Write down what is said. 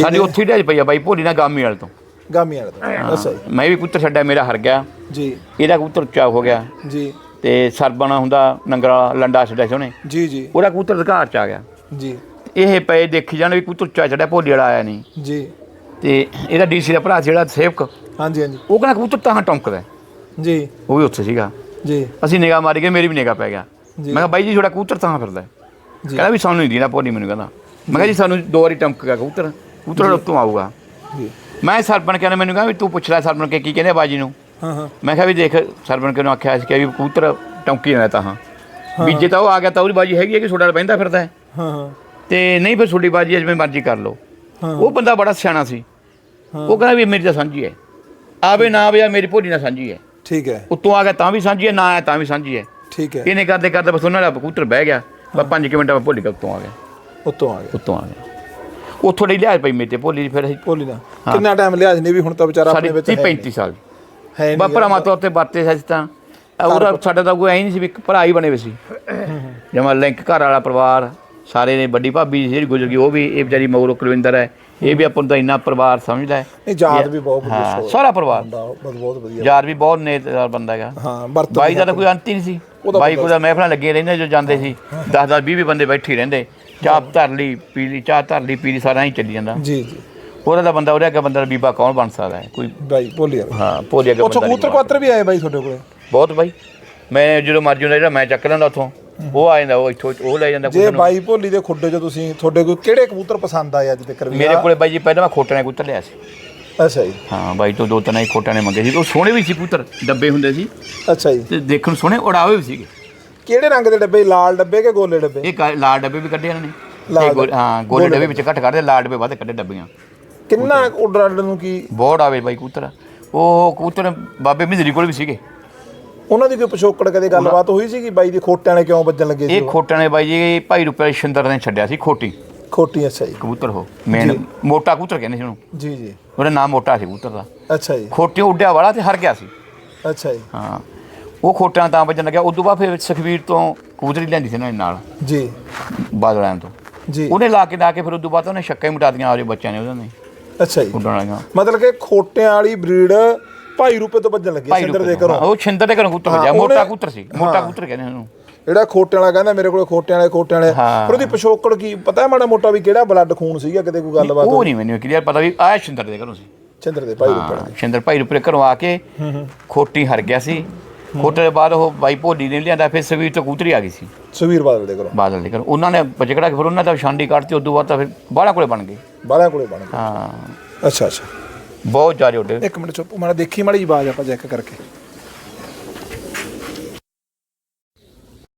ਸਾਡੀ ਉੱਥੇ ਢਾਈ ਪਈ ਆ ਬਾਈ ਭੋਲੀ ਨਾਲ ਗਾਮੀ ਵਾਲੇ ਤੋਂ। ਗਾਮੀ ਵਾਲੇ ਤੋਂ। ਅੱਛਾ ਜੀ। ਮੈਂ ਵੀ ਕਬੂਤਰ ਛੱਡਿਆ ਮੇਰਾ ਹਰ ਗਿਆ। ਜੀ। ਇਹਦਾ ਕਬੂਤਰ ਉੱਚਾ ਹੋ ਗਿਆ। ਜੀ। ਤੇ ਸਰਬਣਾ ਹੁੰਦਾ ਨੰਗਰਾ ਲੰਡਾ ਛੱਡਿਆ ਸੀ ਉਹਨੇ। ਜੀ ਜੀ। ਉਹਦਾ ਕਬੂਤਰ ਅਧਿਕਾਰ ਚ ਆ ਗਿਆ। ਜੀ। ਇਹ ਪਏ ਦੇਖੀ ਜਾਣ ਵੀ ਕਬੂਤਰ ਉੱਚਾ ਚੜਿਆ ਭੋਲੀ ਵਾਲਾ ਆਇਆ ਨਹੀਂ। ਜੀ। ਤੇ ਇਹਦਾ ਡੀਸੀ ਦਾ ਭਰਾ ਜਿਹੜਾ ਸੇਵਕ। ਹਾਂਜੀ ਹਾਂਜੀ। ਉਹ ਕਹਿੰਦਾ ਕਬੂਤਰ ਤਾਂ ਟੌਂਕਦਾ। ਜੀ। ਉਹ ਵੀ ਉੱਥੇ ਸੀਗਾ। ਜੀ। ਅਸੀਂ ਨਿਗਾਹ ਮਾਰੀ ਗਏ ਮੇਰੀ ਵੀ ਨਿਗਾਹ ਪੈ ਗਿਆ। ਜੀ। ਮੈਂ ਕਿਹਾ ਬਾਈ ਜੀ ਤੁਹਾਡਾ ਕਬੂਤਰ ਤਾਂ ਫਿਰਦਾ ਹੈ। ਜੀ। ਕਹਿੰਦਾ ਵੀ ਸਾਨੂੰ ਨਹੀਂ ਦੀਦਾ ਭੋਲੀ ਮੈਨੂੰ ਕਹਿੰਦਾ। ਮੈਂ ਕਿਹਾ ਜੀ ਸਾਨੂੰ ਦੋ ਵਾਰੀ ਟਮਕ ਗਿਆ ਕਬੂਤਰ। ਕਬੂਤਰ ਉੱਤੋਂ ਆਊਗਾ। ਜੀ। ਮੈਂ ਸਰਪਣ ਕਹਿੰਦਾ ਮੈਨੂੰ ਕਹਿੰਦਾ ਵੀ ਤੂੰ ਪੁੱਛ ਲੈ ਸਰਪਣ ਕੇ ਕੀ ਕਹਿੰਦੇ ਬਾਜੀ ਨੂੰ। ਹਾਂ ਹਾਂ। ਮੈਂ ਕਿਹਾ ਵੀ ਦੇਖ ਸਰਪਣ ਕੇ ਨੂੰ ਆਖਿਆ ਸੀ ਕਿ ਵੀ ਕਬੂਤਰ ਟੌਂਕੀ ਨਾ ਤਾਂ ਹਾਂ। ਵੀ ਜੇ ਤਾਂ ਉਹ ਆ ਗਿਆ ਤਾਂ ਉਹਦੀ ਬਾਜੀ ਹੈਗੀ ਹੈ ਕਿ ਛੋਟਾ ਬਹਿੰਦਾ ਫਿਰਦਾ ਹੈ? ਹਾਂ ਹਾਂ। ਤੇ ਨਹੀਂ ਫਿਰ ਛੋਟੀ ਬਾਜੀ ਜਿਵੇਂ ਮਰਜ਼ੀ ਕਰ ਲਓ। ਉਹ ਬੰਦਾ ਬੜਾ ਸਿਆਣਾ ਸੀ। ਉਹ ਕਹਿੰਦਾ ਵੀ ਮੇਰੀ ਤਾਂ ਸਾਂਝੀ ਹੈ। ਆਵੇ ਨਾ ਆਵੇ ਮੇਰੀ ਭੋਲੀ ਨਾਲ ਸਾਂਝੀ ਹੈ। ਠੀਕ ਹੈ। ਉੱਤੋਂ ਆ ਗਿਆ ਤਾਂ ਵੀ ਸਾਂਝੀ ਹੈ ਨਾ ਆਇਆ ਤਾਂ ਵੀ ਸਾਂਝੀ ਹੈ। ਠੀਕ ਹੈ। ਇਹਨੇ ਕਰਦੇ ਕਰਦੇ ਬਸ ਉਹਨਾਂ ਦਾ ਕਬੂਤਰ ਬਹਿ ਗਿਆ। ਬਸ ਪੰਜ ਕੁ ਮਿੰਟਾਂ ਬਾਅਦ ਭੋਲੀ ਉੱਤੋਂ ਆ ਗਿਆ। ਉੱਤੋਂ ਆ ਗਿਆ। ਉੱਤੋਂ ਆ ਗਿਆ। ਉਹ ਥੋੜੀ ਲਿਆਜ ਪਈ ਮੇਰੇ ਤੇ ਭੋਲੀ ਦੀ ਫਿਰ ਅਸੀਂ ਭੋਲੀ ਨਾ ਕਿੰਨਾ ਟਾਈਮ ਲਿਆ ਨਹੀਂ ਵੀ ਹੁਣ ਤਾਂ ਵਿਚਾਰਾ ਸਾਡੀ ਆਪਣੇ ਵਿੱਚ 30 ਹੈ 35 ਸਾਲ। ਹੈ ਨਹੀਂ ਭਰਾਵਾਂ ਤੌਰ ਤੇ ਵਰਤੇ ਸੀ ਅਸੀਂ ਤਾਂ। ਉਹਦਾ ਸਾਡਾ ਤਾਂ ਕੋਈ ਐ ਨਹੀਂ ਸੀ ਵੀ ਇੱਕ ਭਰਾ ਹੀ ਬਣੇ ਹੋਏ ਸੀ। ਜਮਾ ਲਿੰਕ ਘਰ ਵਾਲਾ ਪਰਿਵਾਰ ਸਾਰੇ ਨੇ ਵੱਡੀ ਭਾਬੀ ਜਿਹੜੀ ਗੁਜ਼ਰ ਗਈ ਉਹ ਵੀ ਇਹ ਵਿਚਾਰੀ ਮਗਰੋਂ ਕੁਲਵਿੰਦਰ ਹੈ। ਇਹ ਵੀ ਆਪਾਂ ਨੂੰ ਤਾਂ ਇੰਨਾ ਪਰਿਵਾਰ ਸਮਝਦਾ ਹੈ। ਇਹ ਯਾਦ ਵੀ ਬਹੁਤ ਵਧੀਆ ਹਾਂ ਸੋਚ ਸਾਰਾ ਪਰਿਵਾਰ। ਬਹੁਤ ਬਹੁਤ ਵਧੀਆ। ਯਾਰ ਵੀ ਬਹੁਤ ਨੇਤਦਾਰ ਬੰਦਾ ਹੈਗਾ। ਹਾਂ ਬਾਈ ਦਾ ਤਾਂ ਕੋਈ ਅੰਤ ਹੀ ਨਹੀਂ ਸੀ। ਬਾਈ ਕੋਲ ਤਾਂ ਮਹਿਫਲਾਂ ਲੱਗੀਆਂ ਰਹਿੰਦੀਆਂ ਜੋ ਜਾਂਦੇ ਸੀ। 10 10 20 20 ਬੰਦੇ ਬੈਠੇ ਹੀ ਰਹਿੰਦੇ। ਚਾਹ ਧਰ ਲਈ ਪੀ ਲਈ ਚਾਹ ਧਰ ਲਈ ਪੀ ਲਈ ਸਾਰਾ ਹੀ ਚੱਲੀ ਜਾਂਦਾ। ਜੀ ਜੀ। ਉਹਦਾ ਦਾ ਬੰਦਾ ਉਹਦਾ ਅੱਗੇ ਬੰਦਾ ਬੀਬਾ ਕੌਣ ਬਣ ਸਕਦਾ ਹੈ? ਕੋਈ ਬਾਈ ਭੋਲੀ ਯਾਰ ਹਾਂ ਭੋਲੀ ਅੱਗੇ ਉੱਥੋਂ ਬੰਦਾ ਨਹੀਂ ਕਬੂਤਰ ਕੁਆਤਰ ਵੀ ਆਏ ਬਾਈ ਤੁਹਾਡੇ ਕੋਲੇ? ਬਹੁਤ ਬਾਈ। ਮੈਂ ਜਦੋਂ ਮਰਜ਼ੀ ਹੁੰਦਾ ਜਿਹੜਾ ਮੈਂ ਚੱਕ ਲੈਂਦਾ ਉੱਥੋਂ ਉਹ ਆ ਜਾਂਦਾ ਉਹ ਇੱਥੋਂ ਉਹ ਲੈ ਜਾਂਦਾ ਜੇ ਬਾਈ ਭੋਲੀ ਦੇ ਖੁੱਡੇ 'ਚ ਤੁਸੀਂ ਤੁਹਾਡੇ ਕੋਲ ਕਿਹੜੇ ਕਬੂਤਰ ਪਸੰਦ ਆਏ ਅੱਜ ਤੱਕ? ਵੀ ਮੇਰੇ ਕੋਲੇ ਬਾਈ ਜੀ ਪਹਿਲਾਂ ਮੈਂ ਖੋਟੇ ਨੇ ਕਬੂਤਰ ਲਿਆ ਸੀ। ਅੱਛਾ ਜੀ। ਹਾਂ ਬਾਈ ਤੋਂ ਦੋ ਤਿੰਨ ਹੀ ਖੋਟਾਂ ਨੇ ਮੰਗੇ ਸੀ। ਉਹ ਸੋਹਣੇ ਵੀ ਸੀ ਕਬੂਤਰ ਡੱਬੇ ਹੁੰਦੇ ਸੀ। ਅੱਛਾ ਜੀ। ਤੇ ਦੇਖਣ ਨੂੰ ਸੋਹਣੇ ਉਡਾਵੇ ਵੀ ਸੀਗੇ। ਕਿਹੜੇ ਰੰਗ ਦੇ ਡੱਬੇ? ਲਾਲ ਡੱਬੇ ਕਿ ਗੋਲੇ ਡੱਬੇ? ਇਹ ਕਾ- ਲਾਲ ਡੱਬੇ ਵੀ ਕੱਢੇ ਇਹਨਾਂ ਨੇ। ਲਾਲ ਇਹ ਗੋ- ਹਾਂ ਗੋਲੇ ਡੱਬੇ ਵਿੱਚ ਘੱਟ ਕੱਢਦੇ ਲਾਲ ਡੱਬੇ ਵੱਧ ਕੱਢੇ ਡੱਬੀਆਂ। ਕਿੰਨਾ ਉੱਡਣ ਨੂੰ ਕੀ? ਬਹੁਤ ਆਵੇ ਬਾਈ ਕਬੂਤਰ। ਉਹ ਕਬੂਤਰ ਬਾਬੇ ਮਿਜ਼ਰੀ ਕੋਲ ਵੀ ਸੀਗੇ। ਉਹਨਾਂ ਦੀ ਕੋਈ ਪਿਛੋਕੜ ਕਦੇ ਗੱਲਬਾਤ ਹੋਈ ਸੀ ਕਿ ਬਾਈ ਦੀ ਖੋਟਿਆਂ ਨੇ ਕਿਉਂ ਵੱਜਣ ਲੱਗੇ ਸੀ ਇਹ ਖੋਟਾਂ ਨੇ ਬਾਈ ਜੀ ਭਾਈ ਰੁਪਏ ਸ਼ਿੰਦਰ ਨੇ ਛੱਡਿਆ ਸੀ ਖੋਟੀ। ਖੋਟੀ ਅੱਛਾ ਜੀ। ਕਬੂਤਰ ਉਹ ਮੇਨ ਮੋਟਾ ਕਬੂਤਰ ਕਹਿੰਦੇ ਸੀ ਉਹਨੂੰ। ਜੀ ਜੀ। ਉਹਦਾ ਨਾਮ ਮੋਟਾ ਸੀ ਕਬੂਤਰ ਦਾ। ਅੱਛਾ ਜੀ। ਖੋਟੀ ਉੱਡਿਆ ਵਾਲਾ ਤੇ ਹਰ ਗਿਆ ਸੀ। ਅੱਛਾ ਜੀ। ਹਾਂ। ਉਹ ਖੋਟਾਂ ਤਾਂ ਵੱਜਣ ਲੱਗਿਆ। ਉਦੋਂ ਬਾਅਦ ਫਿਰ ਸੁਖਵੀਰ ਤੋਂ ਕਬੂਤਰੀ ਲੈਂਦੀ ਸੀ ਇਹਨਾਂ ਦੇ ਨਾਲ। ਜੀ। ਬਾਦਲਾਂ ਤੋਂ। ਜੀ। ਉਹਨੇ ਲਾ ਕੇ ਲਾ ਕੇ ਫਿਰ ਉਦੋਂ ਬਾਅਦ ਉਹਨੇ ਛੱਕਾਂ ਹੀ ਮਿਟਾ ਦਿੱਤੀਆਂ ਆਪਦੇ ਬੱਚਿਆਂ ਨੇ ਉਹਨਾਂ ਨੇ ਅੱਛਾ ਜੀ। ਉੱਡਣ ਵਾਲੀਆਂ। ਮਤਲਬ ਕਿ ਖੋਟਿਆਂ ਵਾਲੀ ਬਰੀਡ ਭਾਈ ਰੂਪੇ ਤੋਂ ਵੱਜਣ ਲੱਗੀ ਰੁਪਏ ਦੇ। ਘਰੋਂ। ਉਹ ਛਿੰਦਰ ਦੇ ਘਰੋਂ ਕਬੂਤਰ ਹਾਂ, ਵੱਜਿਆ ਮੋਟਾ ਕਬੂਤਰ ਸੀ ਮੋਟਾ ਹਾਂ। ਕਬੂਤਰ ਕਹਿੰਦੇ ਉਹਨੂੰ ਜਿਹੜਾ ਖੋਟਿਆਂ ਵਾਲਾ ਕਹਿੰਦਾ ਮੇਰੇ ਕੋਲ ਖੋਟਿਆਂ ਵਾਲੇ ਖੋਟਿਆਂ ਵਾਲੇ। ਪਰ ਉਹਦੀ ਪਿਛੋਕੜ ਕੀ ਪਤਾ ਮਾੜਾ ਮੋਟਾ ਵੀ ਕਿਹੜਾ ਬਲੱਡ ਖੂਨ ਸੀਗਾ ਕਿਤੇ ਕੋਈ ਗੱਲਬਾਤ ਉਹ ਨਹੀਂ ਮੈਨੂੰ ਕਲੀਅਰ ਪਤਾ ਵੀ ਆਇਆ ਛਿੰਦਰ ਦੇ ਘਰੋਂ ਸੀ। ਚੰਦਰ ਦੇ ਭਾਈ ਰੂਪੇ ਛਿੰਦਰ ਭਾਈ ਰੁਪਏ ਘਰੋਂ ਆ ਕੇ ਖੋਟੀ ਹਰ ਗਿਆ ਸੀ। ਖੋਟੇ ਦੇ ਬਾਅਦ ਉਹ ਬਾਈ ਭੋਲੀ ਨੇ ਲਿਆਂਦਾ ਫਿਰ ਸੁਖਵੀਰ ਤੋਂ ਕਬੂਤਰੀ ਆ ਗਈ ਸੀ। ਸੁਵੀਰ ਬਾਦਲ ਦੇ ਘਰੋਂ। ਬਾਦਲ ਦੇ ਘਰੋਂ। ਉਹਨਾਂ ਨੇ ਬਚਕੜਾ ਕੇ ਫਿਰ ਉਹਨਾਂ ਦਾ ਛਾਂਡੀ ਕੱਢਤੀ ਉਦੋਂ ਬਾਅਦ ਤਾਂ ਫਿਰ ਬਾਹਲਾ ਕੋਲੇ ਬਣ ਗਏ। ਬਾਲਿਆਂ ਕੋਲੇ ਬਣ ਗਿਆ ਹਾਂ। ਅੱਛਾ ਅੱਛਾ। ਬਹੁਤ ਜ਼ਿਆਦਾ ਉੱਡੇ। ਇੱਕ ਮਿੰਟ ਚੁੱਪ ਮਾੜਾ ਦੇਖੀ ਮਾੜੀ ਜੀ ਆਵਾਜ਼ ਆਪਾਂ ਚੈੱਕ ਕਰਕੇ।